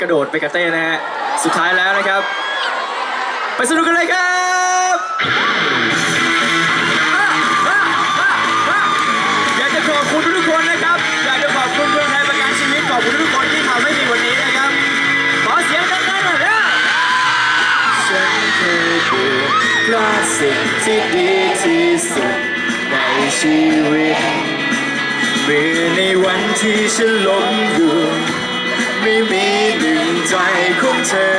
กระโดดไปกระเต้นะฮะ สุดท้ายแล้วนะครับ ไปสนุกกันเลยครับอยากจะขอบคุณทุกคนนะครับ อยากจะขอบคุณเมืองไทยประกันชีวิตขอบคุณทุกคนที่ทำให้มีวันนี้นะครับ ขอเสียงดังๆหน่อยนะฉันเคยเบื่อพลาดสิ่งที่ดีที่สุดในชีวิตเมื่อในวันที่ฉันหลงอยู่ ไม่มีหนึ่งใจของเธอ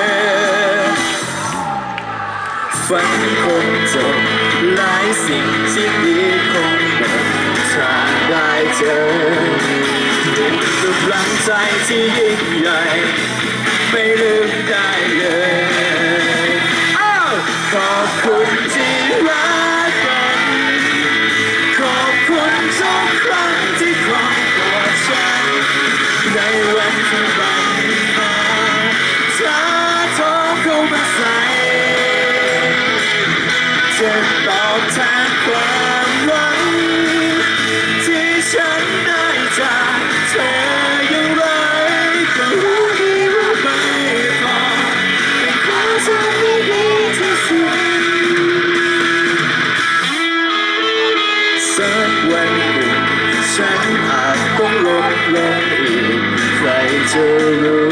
ฝันคงจบหลายสิ่งที่ดีคงหมดทางได้เจอเป็นกำลังใจที่ยิ่งใหญ่ไม่ลืมได้เลย ขอบคุณที่รัก วันหนึ่งฉันอาจต้องลงลงอีกใครจะรู้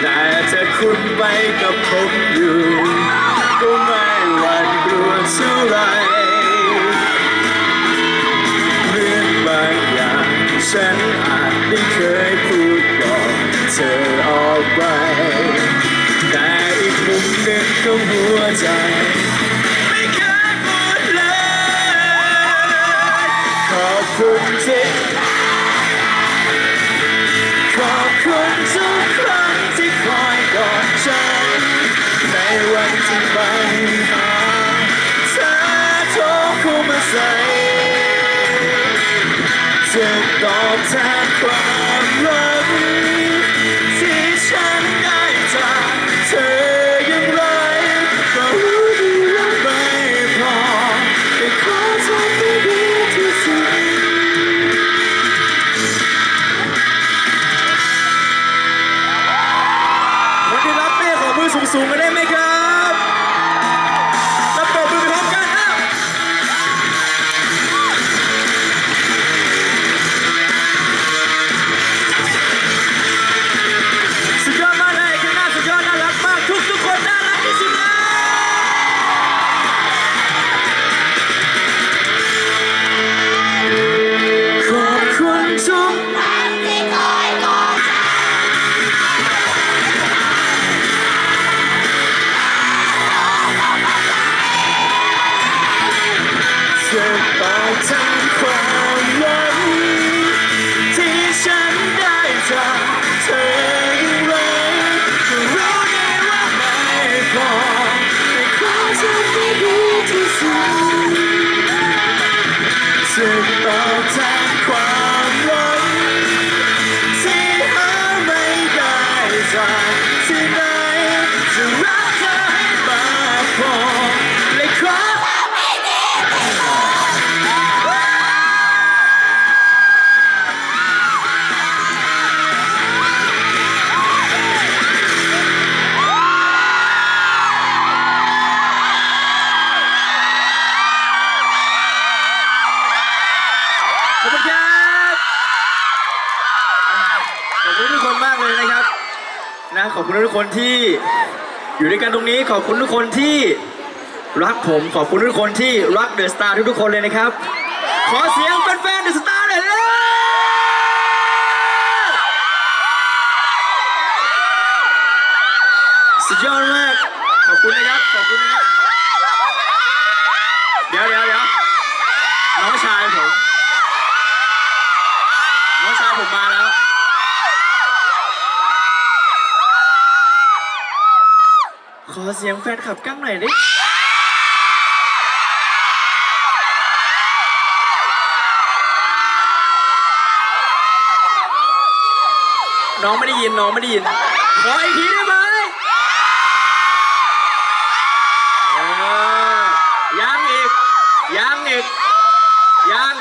แต่ถ้าคุณไปกับผมอยู่ ก็ไม่หวั่นกลัวเท่าไรเรื่องบางอย่างฉันอาจไม่เคยพูดบอกเธอออกไป แต่อีกมุมหนึ่งของหัวใจ คุณที่ขอบคุณทุกครั้งที่คอยกอดฉัน ในวันที่ไปหาเธอโทรเข้ามาใส่จะตอบแทนความ รับ ที่ ขอบคุณทุกคนที่อยู่ด้วยกันตรงนี้ ขอบคุณทุกคนที่รักผม ขอบคุณทุกคนที่รักเดอะสตาร์ทุกๆคนเลยนะครับ ขอเสียงแฟนๆเดอะสตาร์หน่อยเร็วสุดยอดมาก ขอบคุณนะครับ ขอบคุณนะครับ ขอเสียงแฟนคลับกั้งหน่อยดิน้องไม่ได้ยินน้องไม่ได้ยินขออีกทีได้ไหมเออยังอีกยังอีกยัง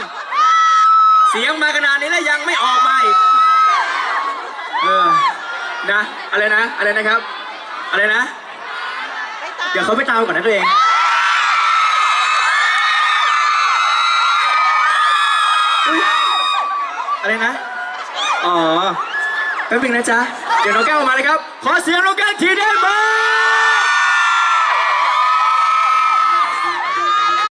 เสียงมาขนาดนี้แล้วยังไม่ออกมาอีกเออนะอะไรนะอะไรนะครับ อะไรนะ เดี๋ยวเขาไปตามก่อนนะตัวเองอุ๊ยอะไรนะ อ๋อแป๊บนึงนะจ๊ะ เดี๋ยวน้องแก้วมาเลยครับ ขอเสียงน้องแก้วทีเดียวมา